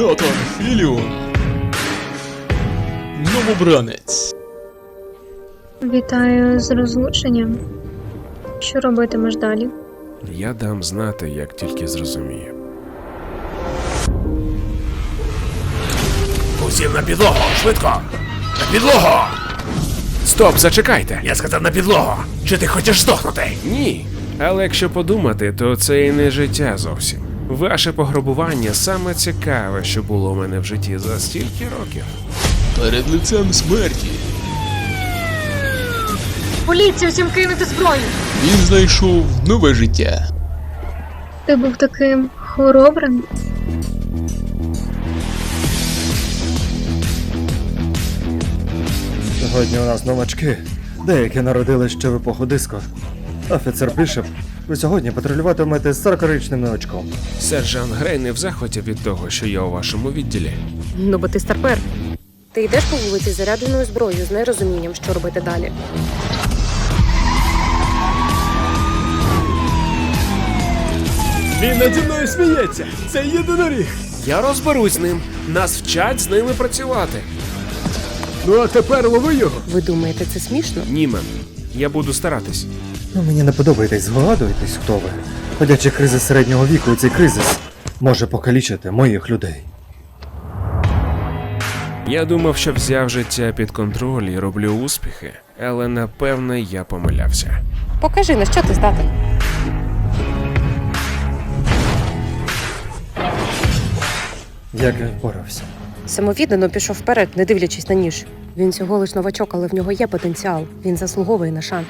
Натан Філіон. Новобранець. Вітаю з розлученням. Що робитимеш далі? Я дам знати, як тільки зрозумію. Усім на підлогу, швидко! На підлогу! Стоп, зачекайте! Я сказав на підлогу! Чи ти хочеш здохнути? Ні. Але якщо подумати, то це і не життя зовсім. Ваше пограбування саме цікаве, що було у мене в житті за стільки років. Перед лицем смерті Поліція, всім кинути зброю! він знайшов нове життя. Ти був таким хоробрим. Сьогодні у нас новачки. Деякі народились ще в епоху диско. Офіцер Бішоп, ви сьогодні патрулюватимете з 40-річним новачком. Сержант Грей не в захваті від того, що я у вашому відділі. Ну, бо ти старпер. Ти йдеш по вулиці з зарядженою зброєю з нерозумінням, що робити далі. Він наді мною сміється! Це єдиноріг! Я розберусь з ним. Нас вчать з ними працювати. Ну а тепер лови його! Ви думаєте, це смішно? Ні, мем. Я буду старатись. Ну мені не подобаєтесь, згадуєтесь, хто ви. Ходячий кризис середнього віку, і цей кризис може покалічити моїх людей. Я думав, що взяв життя під контроль і роблю успіхи, але напевне я помилявся. Покажи, на що ти здатен. Як він впорався? Самовіддано пішов вперед, не дивлячись на ніж. Він всього лиш новачок, але в нього є потенціал. Він заслуговує на шанс.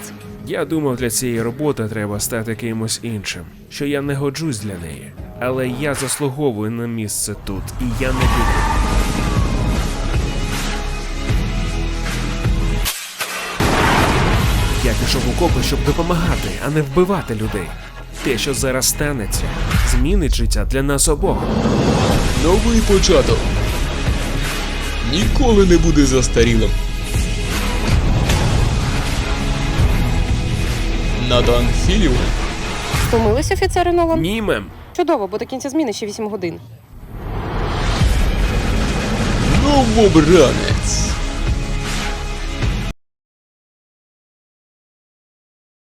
Я думав, для цієї роботи треба стати кимось іншим, що я не годжусь для неї. Але я заслуговую на місце тут, і я не піду. Я пішов у копи, щоб допомагати, а не вбивати людей. Те, що зараз станеться, змінить життя для нас обох. Новий початок. Ніколи не буде застарілим. На Філіон. Втомились офіцери Нолан? Ні, мем. Чудово, бо до кінця зміни ще 8 годин. Новобранець.